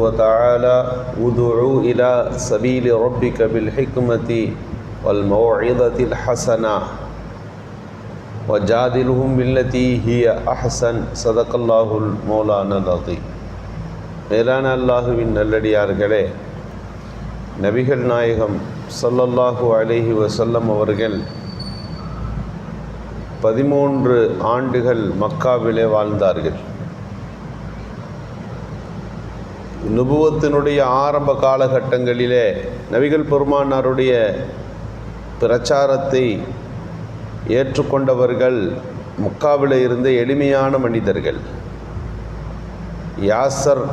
وتعالى ادعوا إلى سبيل ربك بالحكمة والموعظة الحسنة وجادلهم بالتي هي أحسن صدق الله المولانا العظيم மேலான அல்லாஹுவின் நல்லடியார்களே நபிகள் நாயகம் ஸல்லல்லாஹு அலைஹி வஸல்லம் அவர்கள் பதிமூன்று ஆண்டுகள் மக்காவிலே வாழ்ந்தார்கள் நுபுவத்தினுடைய ஆரம்ப காலகட்டங்களிலே நபிகள் பெருமானாருடைய பிரச்சாரத்தை ஏற்றுக்கொண்டவர்கள் முக்காவில் இருந்த எளிமையான மனிதர்கள். யாசர்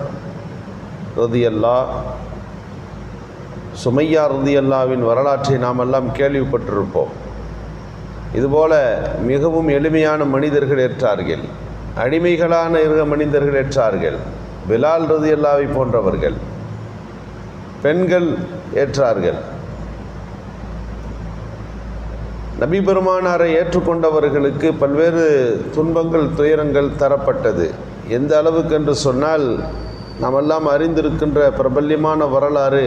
ரதியல்லா சுமையா ரதியல்லாவின் வரலாற்றை நாம் எல்லாம் கேள்விப்பட்டிருப்போம். இதுபோல மிகவும் எளிமையான மனிதர்கள் ஏற்றார்கள். அடிமைகளான இருக மனிதர்கள் ஏற்றார்கள். பிலால் ரதியல்லாவை போன்றவர்கள். பெண்கள் ஏற்றார்கள். நபி பெருமானாரை ஏற்றுக்கொண்டவர்களுக்கு பல்வேறு துன்பங்கள் துயரங்கள் தரப்பட்டது. எந்த அளவுக்கு என்று சொன்னால் நாமெல்லாம் அறிந்திருக்கின்ற பிரபல்யமான வரலாறு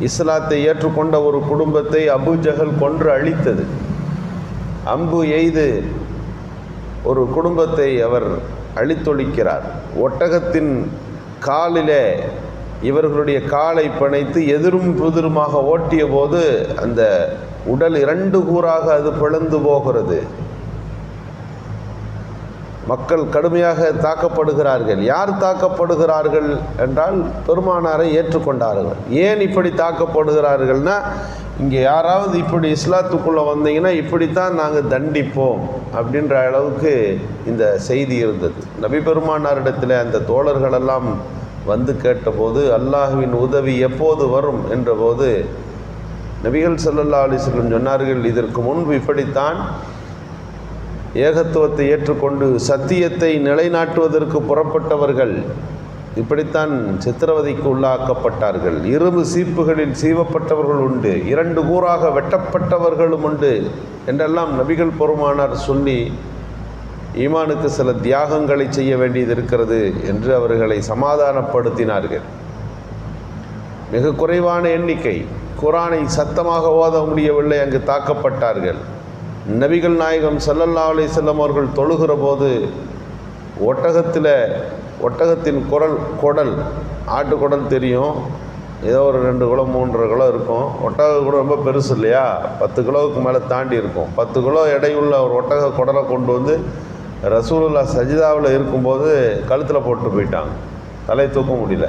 இஸ்லாத்தை ஏற்றுக்கொண்ட ஒரு குடும்பத்தை அபு ஜஹல் கொன்று அழித்தது. அம்பு எய்து ஒரு குடும்பத்தை அவர் அழித்தொழிக்கிறார். ஒட்டகத்தின் காலிலே இவர்களுடைய காலை பணைத்து எதிரும் புதிருமாக ஓட்டிய போது அந்த உடல் இரண்டு கூறாக அது பிளந்து போகிறது. மக்கள் கடுமையாக தாக்கப்படுகிறார்கள். யார் தாக்கப்படுகிறார்கள் என்றால் பெருமானாரை ஏற்றுக்கொண்டார்கள். ஏன் இப்படி தாக்கப்படுகிறார்கள்னா இங்கே யாராவது இப்படி இஸ்லாத்துக்குள்ளே வந்தீங்கன்னா இப்படித்தான் நாங்கள் தண்டிப்போம் அப்படின்ற அளவுக்கு இந்த செய்தி இருந்தது. நபி பெருமானாரிடத்தில் அந்த தோழர்களெல்லாம் வந்து கேட்டபோது அல்லாஹுவின் உதவி எப்போது வரும்? என்றபோது நபிகள் சல்லல்லா அலிஸ்லம் சொன்னார்கள் இதற்கு முன்பு இப்படித்தான் ஏகத்துவத்தை ஏற்றுக்கொண்டு சத்தியத்தை நிலைநாட்டுவதற்கு புறப்பட்டவர்கள் இப்படித்தான் சித்திரவதைக்கு உள்ளாக்கப்பட்டார்கள். இரும்பு சீப்புகளில் சீவப்பட்டவர்கள் உண்டு. இரண்டு கூறாக வெட்டப்பட்டவர்களும் உண்டு என்றெல்லாம் நபிகள் பெருமானார் சொல்லி ஈமானுக்கு சில தியாகங்களை செய்ய வேண்டியது இருக்கிறது என்று அவர்களை சமாதானப்படுத்தினார்கள். மிக குறைவான எண்ணிக்கை. குரானை சத்தமாக ஓத முடியவில்லை அங்கு தாக்கப்பட்டார்கள். நபிகள் நாயகம் சல்லல்லா அலி செல்லம் அவர்கள் தொழுகிற போது ஒட்டகத்தில் ஒட்டகத்தின் குரல் குடல் ஆட்டு குடல் தெரியும். ஏதோ ஒரு ரெண்டு கிலோ மூன்றரை கிலோ இருக்கும். ஒட்டக கூட ரொம்ப பெருசு இல்லையா? பத்து கிலோவுக்கு மேலே தாண்டி இருக்கும். பத்து கிலோ எடையுள்ள ஒரு ஒட்டக குடலை கொண்டு வந்து ரசூலுல்லா சஜிதாவில் இருக்கும்போது கழுத்தில் போட்டு போயிட்டாங்க. தலை தூக்க முடியல.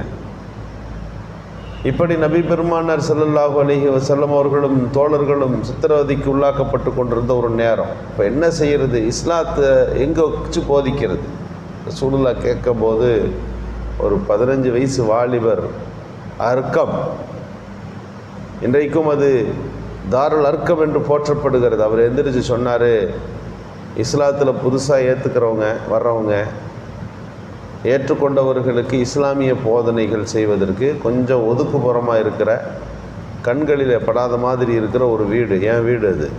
இப்படி நபி பெருமானார் செல்லல்லாஹு அலிஹி வசல்லம் அவர்களும் தோழர்களும் சித்திரவதைக்கு உள்ளாக்கப்பட்டு கொண்டிருந்த ஒரு நேரம். இப்போ என்ன செய்கிறது இஸ்லாத்தை எங்கே வச்சு போதிக்கிறது? சூழலா கேட்கும்போது ஒரு பதினஞ்சு வயசு வாலிபர் அர்க்கம். இன்றைக்கும் அது தாருள் அர்க்கம் என்று போற்றப்படுகிறது. அவர் எந்திரிச்சு சொன்னார் இஸ்லாத்தில் புதுசாக ஏற்றுக்கிறவங்க வர்றவங்க ஏற்றுக்கொண்டவர்களுக்கு இஸ்லாமிய போதனைகள் செய்வதற்கு கொஞ்சம் ஒதுக்குப்புறமாக இருக்கிற கண்களில் படாத மாதிரி இருக்கிற ஒரு வீடு. என் வீடு அது?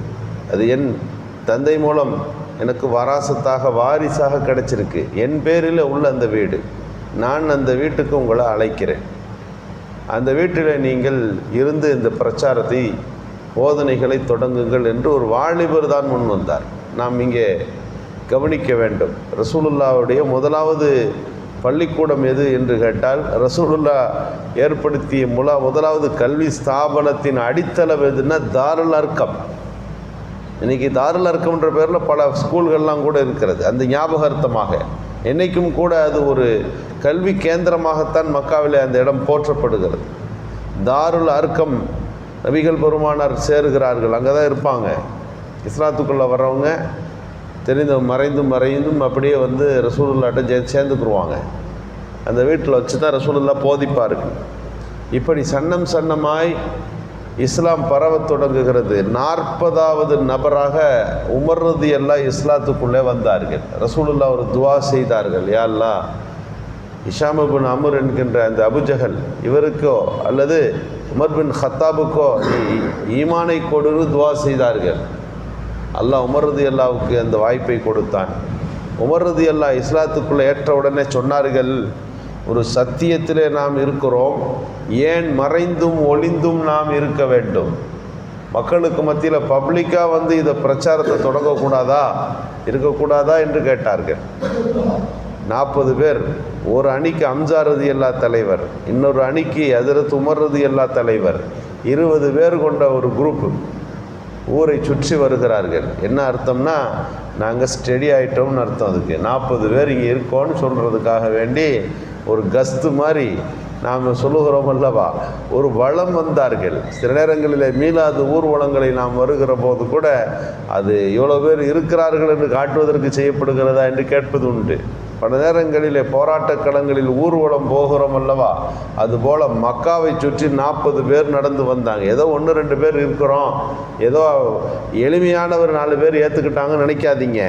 அது என் தந்தை மூலம் எனக்கு வராசத்தாக வாரிசாக கிடச்சிருக்கு. என் பேரில் உள்ள அந்த வீடு. நான் அந்த வீட்டுக்கு உங்களை அழைக்கிறேன். அந்த வீட்டில் நீங்கள் இருந்து இந்த பிரச்சாரத்தை போதனைகளை தொடங்குங்கள் என்று ஒரு வாலிபர் தான் முன் வந்தார். நாம் இங்கே கவனிக்க வேண்டும். ரசூலுல்லாவுடைய முதலாவது பள்ளிக்கூடம் எது என்று கேட்டால் ரசூலுல்லா ஏற்படுத்திய முலா முதலாவது கல்வி ஸ்தாபனத்தின் அடித்தளம் எதுன்னா தாருல் அர்க்கம் இன்றைக்கி தாருல் அர்க்கம்ன்ற பேரில் பல ஸ்கூல்கள்லாம் கூட இருக்கிறது. அந்த ஞாபகார்த்தமாக. என்றைக்கும் கூட அது ஒரு கல்வி கேந்திரமாகத்தான் மக்காவிலே அந்த இடம் போற்றப்படுகிறது. தாருல் அர்க்கம் நபிகள் பெருமானார் சேருகிறார்கள். அங்கே தான் இருப்பாங்க. இஸ்லாத்துக்குள்ளே வர்றவங்க தெரிந்த மறைந்தும் மறைந்தும் அப்படியே வந்து ரசூலுல்லாட்ட ஜே சேர்ந்துக்குருவாங்க. அந்த வீட்டில் வச்சு தான் ரசூலுல்லா போதிப்பார்கள். இப்படி சன்னம் சன்னமாய் இஸ்லாம் பரவ தொடங்குகிறது. நாற்பதாவது நபராக உமர்றது எல்லாம் இஸ்லாத்துக்குள்ளே வந்தார்கள். ரசூலுல்லா ஒரு துவா செய்தார்கள். யாழ்லா இஷாமபின் அமர் என்கின்ற அந்த அபுஜகல் இவருக்கோ அல்லது உமர் பின் ஹத்தாபுக்கோ ஈமானை கொடுன்னு துவா செய்தார்கள். அல்லாஹ் உமர்றது அல்லாவுக்கு அந்த வாய்ப்பை கொடுத்தான். உமர்றது அல்லா இஸ்லாத்துக்குள்ளே ஏற்ற உடனே சொன்னார்கள் ஒரு சத்தியத்திலே நாம் இருக்கிறோம். ஏன் மறைந்தும் ஒளிந்தும் நாம் இருக்க வேண்டும்? மக்களுக்கு மத்தியில் பப்ளிக்காக வந்து இதை பிரச்சாரத்தை தொடங்கக்கூடாதா? இருக்கக்கூடாதா என்று கேட்டார்கள். நாற்பது பேர் ஒரு அணிக்கு அம்சாரதி எல்லா தலைவர் இன்னொரு அணிக்கு அதிரத்து உமர்றது எல்லா தலைவர் இருபது பேர் கொண்ட ஒரு குரூப்பு ஊரை சுற்றி வருகிறார்கள். என்ன அர்த்தம்னா நாங்கள் ஸ்டெடி ஆகிட்டோம்னு அர்த்தம் அதுக்கு. நாற்பது பேர் இங்கே இருக்கோன்னு சொல்கிறதுக்காக வேண்டி ஒரு கஸ்து மாதிரி நாம் சொல்லுகிறோம் அல்லவா? ஒரு வளம் வந்தார்கள். சில நேரங்களில் மீளாத ஊர்வலங்களை நாம் வருகிற போது கூட அது இவ்வளோ பேர் இருக்கிறார்கள் என்று காட்டுவதற்கு செய்யப்படுகிறதா என்று கேட்பது உண்டு. பல நேரங்களிலே போராட்டக் களங்களில் ஊர்வலம் போகிறோம் அல்லவா? அதுபோல் மக்காவை சுற்றி நாற்பது பேர் நடந்து வந்தாங்க. ஏதோ ஒன்று ரெண்டு பேர் இருக்கிறோம். ஏதோ எளிமையானவர் நாலு பேர் ஏற்றுக்கிட்டாங்கன்னு நினைக்காதீங்க.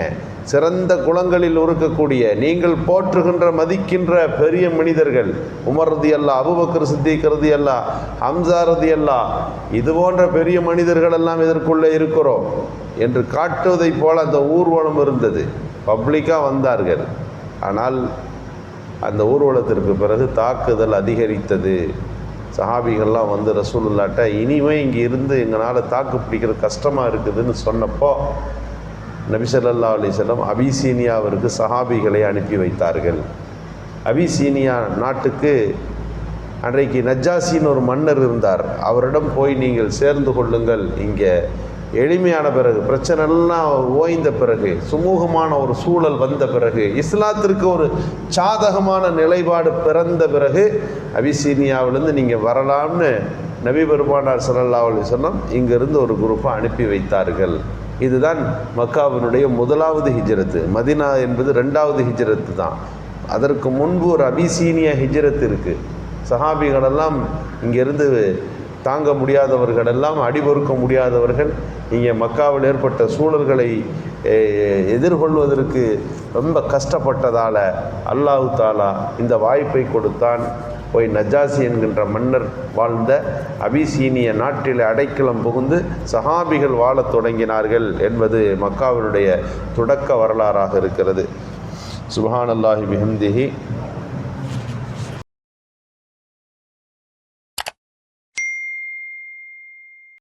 சிறந்த குளங்களில் இருக்கக்கூடிய நீங்கள் போற்றுகின்ற மதிக்கின்ற பெரிய மனிதர்கள் உமர் ரதி அல்லா அபுபக்கர் சித்திக் ரதி அல்லா ஹம்சா ரதி அல்லா இது போன்ற பெரிய மனிதர்கள் எல்லாம் இதற்குள்ளே இருக்கிறோம் என்று காட்டுவதைப் போல் அந்த ஊர்வலம் இருந்தது. பப்ளிக்காக வந்தார்கள். ஆனால் அந்த ஊர்வலத்திற்கு பிறகு தாக்குதல் அதிகரித்தது. சஹாபிகள்லாம் வந்து ரசூலுல்லாட்ட இனிமே இங்கே இருந்து எங்களால் தாக்கு பிடிக்கிறது கஷ்டமாக இருக்குதுன்னு சொன்னப்போ நபிசல்லா அலிசல்லாம் அபிசீனியாவிற்கு சஹாபிகளை அனுப்பி வைத்தார்கள். அபிசீனியா நாட்டுக்கு அன்றைக்கு நஜ்ஜாசின்னு ஒரு மன்னர் இருந்தார். அவரிடம் போய் நீங்கள் சேர்ந்து கொள்ளுங்கள் இங்கே. எளிமையான பிறகு பிரச்சனைலாம் ஓய்ந்த பிறகு சுமூகமான ஒரு சூழல் வந்த பிறகு இஸ்லாத்திற்கு ஒரு சாதகமான நிலைப்பாடு பிறந்த பிறகு அபிசீனியாவிலேருந்து நீங்கள் வரலாம்னு நபி பெருமானார் ஸல்லல்லாஹு சொன்னோம் வஸல்லம் இங்கிருந்து ஒரு குரூப்பை அனுப்பி வைத்தார்கள். இதுதான் மக்காவினுடைய முதலாவது ஹிஜ்ரத்து. மதினா என்பது ரெண்டாவது ஹிஜ்ரத்து தான். அதற்கு முன்பு ஒரு அபிசீனிய ஹிஜ்ரத் இருக்குது சஹாபிகளெல்லாம் இங்கிருந்து தாங்க முடியாதவர்களெல்லாம் அடிபொறுக்க முடியாதவர்கள் இங்கே மக்காவில் ஏற்பட்ட சூழல்களை எதிர்கொள்வதற்கு ரொம்ப கஷ்டப்பட்டதால் அல்லாஹு தாலா இந்த வாய்ப்பை கொடுத்தான். போய் நஜாசி என்கின்ற மன்னர் வாழ்ந்த அபிசீனிய நாட்டில் அடைக்கலம் புகுந்து சஹாபிகள் வாழத் தொடங்கினார்கள் என்பது மக்காவினுடைய தொடக்க வரலாறாக இருக்கிறது. சுபஹானல்லாஹி பிஹம்திஹி.